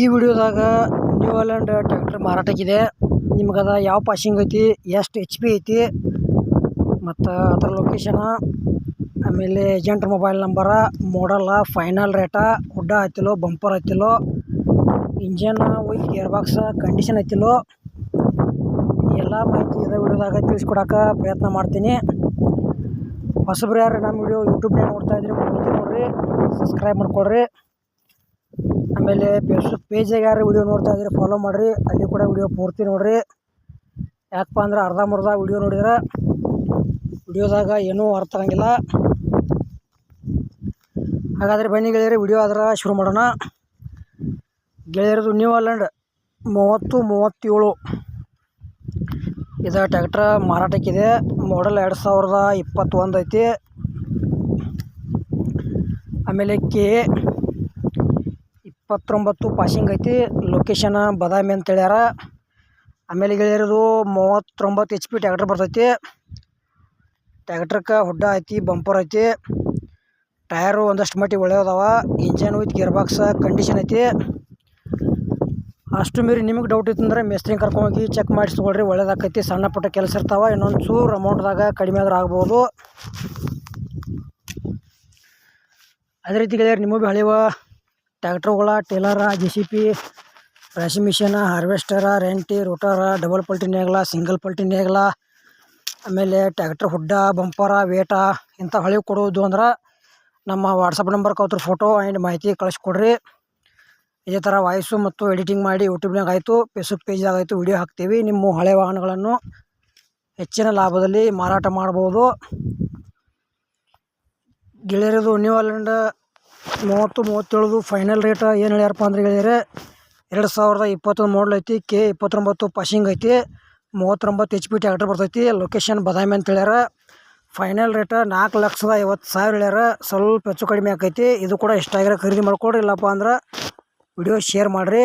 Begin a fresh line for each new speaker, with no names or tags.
ಈ ವಿಡಿಯೋದಾಗ New Holland tractor ಮಾರಾಟಕ್ಕಿದೆ ನಿಮ್ಗದ ಯಾವ ಪಾಸಿಂಗ್ ಐತಿ, ಎಷ್ಟು ಎಚ್ ಪಿ ಐತಿ, ಮತ್ತು ಅದರ ಲೊಕೇಶನ ಆಮೇಲೆ ಏಜೆಂಟ್ ಮೊಬೈಲ್ ನಂಬರ ಮಾಡಲ್ಲ ಫೈನಲ್ ರೇಟ ಹುಡ್ಡ ಐತಿಲೋ bumper ಆಯ್ತಿಲ್ಲೋ engine with gear box condition ಐತಿಲೋ, ಎಲ್ಲ ಮಾಹಿತಿ ಇದೆ ವಿಡಿಯೋದಾಗ ತಿಳಿಸ್ಕೊಡಕ್ಕೆ ಪ್ರಯತ್ನ ಮಾಡ್ತೀನಿ. ಹೊಸಬ್ರು ಯಾರು ನಮ್ಮ ವಿಡಿಯೋ ಯೂಟ್ಯೂಬ್ನಾಗ ನೋಡ್ತಾ ಇದ್ರೆ, ನೋಡ್ರಿ ಸಬ್ಸ್ಕ್ರೈಬ್ ಮಾಡ್ಕೊಳ್ರಿ. ಆಮೇಲೆ ಫೇಸ್ಬುಕ್ ಪೇಜಾಗ ಯಾರು ವಿಡಿಯೋ ನೋಡ್ತಾ ಇದ್ರೆ ಫಾಲೋ ಮಾಡಿರಿ. ಅಲ್ಲಿ ಕೂಡ ವಿಡಿಯೋ ಪೂರ್ತಿ ನೋಡಿರಿ. ಯಾಕಪ್ಪ ಅಂದ್ರೆ ಅರ್ಧಂಬರ್ಧ ವಿಡಿಯೋ ನೋಡಿದ್ರೆ ವಿಡಿಯೋದಾಗ ಏನೂ ಅರ್ಥ ಆಗಂಗಿಲ್ಲ. ಹಾಗಾದರೆ ಬನ್ನಿ ಗೆಳೆಯರಿ ವಿಡಿಯೋ ಆದ್ರೆ ಶುರು ಮಾಡೋಣ. ಗೆಳೆಯರದು ನ್ಯೂ ಆಲ್ಯಾಂಡ್ ಮೂವತ್ತು ಮೂವತ್ತೇಳು. ಇದು ಟ್ಯಾಕ್ಟ್ರ ಮಾರಾಟಕ್ಕಿದೆ. ಮಾಡಲ್ ಎರಡು ಸಾವಿರದ ಇಪ್ಪತ್ತೊಂದು ಐತಿ ಆಮೇಲೆ ಕೆ ಇಪ್ಪತ್ತೊಂಬತ್ತು ಪಾಸಿಂಗ್ ಐತಿ. ಲೊಕೇಶನ್ ಬದಾಮಿ ಅಂತ ಹೇಳ್ಯಾರ. ಆಮೇಲೆ ಗೆಳೆಯರದು ಮೂವತ್ತೊಂಬತ್ತು ಎಚ್ ಪಿ ಟ್ಯಾಕ್ಟ್ರ್ ಬರ್ತೈತಿ. ಟ್ಯಾಕ್ಟ್ರಕ್ಕೆ ಹುಡ್ಡ ಐತಿ ಬಂಪರ್ ಐತಿ. ಟಯರು ಒಂದಷ್ಟು ಮಟ್ಟಿಗೆ ಒಳ್ಳೆಯದವ engine with gear box condition ಐತಿ. ಅಷ್ಟು ಮೀರಿ ನಿಮಗೆ ಡೌಟ್ ಇತ್ತಂದ್ರೆ ಮೇಸ್ತ್ರಿ ಕರ್ಕೊಂಡೋಗಿ ಚೆಕ್ ಮಾಡಿಸ್ಕೊಳ್ರಿ ತೊಗೊಳ್ರಿ. ಒಳ್ಳೇದಾಕೈತಿ. ಸಣ್ಣ ಪುಟ್ಟ ಕೆಲಸ ಇರ್ತಾವೆ. ಇನ್ನೊಂದು ಚೂರು ಅಮೌಂಟ್ದಾಗ ಕಡಿಮೆ ಆದ್ರೆ ಆಗ್ಬೋದು. ಅದೇ ರೀತಿ ಗೆಳೆಯರು, ನಿಮಗೆ ಬೆಳೆಯುವ ಟ್ಯಾಕ್ಟ್ರುಗಳ ಟೇಲರ ಜೆ ಸಿ ಪಿ ರಾಶಿ ಮಿಷಿನ ಹಾರ್ವೆಸ್ಟರ ರೆಂಟಿ ರೋಟರ ಡಬಲ್ ಪಲ್ಟಿನ ನೇಗ್ಲ ಸಿಂಗಲ್ ಪಲ್ಟಿನ ನೇಗ್ಲ ಆಮೇಲೆ ಟ್ಯಾಕ್ಟ್ರ್ ಹುಡ್ಡ ಬಂಪರ ವೇಟ ಇಂಥ ಹಳೆ ಕೊಡೋದು ಅಂದ್ರೆ ನಮ್ಮ ವಾಟ್ಸಪ್ ನಂಬರ್ ಕೌತ್ರ ಫೋಟೋ ಆ್ಯಂಡ್ ಮಾಹಿತಿ ಕಳಿಸ್ಕೊಡ್ರಿ. ಇದೇ ಥರ ವಾಯ್ಸು ಮತ್ತು ಎಡಿಟಿಂಗ್ ಮಾಡಿ ಯೂಟ್ಯೂಬ್ನಾಗ ಆಯಿತು ಫೇಸ್ಬುಕ್ ಪೇಜ್ದಾಗ ಆಯಿತು ವಿಡಿಯೋ ಹಾಕ್ತೀವಿ. ನಿಮ್ಮ ಹಳೆ ವಾಹನಗಳನ್ನು ಹೆಚ್ಚಿನ ಲಾಭದಲ್ಲಿ ಮಾರಾಟ ಮಾಡ್ಬೋದು. ಗೆಳೆಯರದು ನ್ಯೂ ಹಾಲೆಂಡ್ ಮೂವತ್ತು ಮೂವತ್ತೇಳದು ಫೈನಲ್ ರೇಟ್ ಏನು ಹೇಳ್ಯಾರಪ್ಪ ಅಂದ್ರೆ ಹೇಳಿದರೆ ಎರಡು ಸಾವಿರದ ಇಪ್ಪತ್ತೊಂದು ಮಾಡಲ್ ಐತಿ ಕೆ ಇಪ್ಪತ್ತೊಂಬತ್ತು ಪಾಶಿಂಗ್ ಐತಿ, ಮೂವತ್ತೊಂಬತ್ತು ಎಚ್ ಪಿ ಟ್ಯಾಕ್ಟರ್ ಬರ್ತೈತಿ ಲೊಕೇಶನ್ ಬದಾಮಿ ಅಂತ ಹೇಳ್ಯಾರ. ಫೈನಲ್ ರೇಟ ನಾಲ್ಕು ಲಕ್ಷದ ಐವತ್ತು ಸಾವಿರ ಹೇಳ್ಯಾರ, ಸ್ವಲ್ಪ ಹೆಚ್ಚು ಕಡಿಮೆ ಆಕೈತಿ, ಇದು ಕೂಡ ಇಷ್ಟ ಆಗಿರೋ ಖರೀದಿ ಮಾಡ್ಕೊಡ್ರಿ, ಇಲ್ಲಪ್ಪ ಅಂದ್ರೆ ವಿಡಿಯೋ ಶೇರ್ ಮಾಡಿರಿ.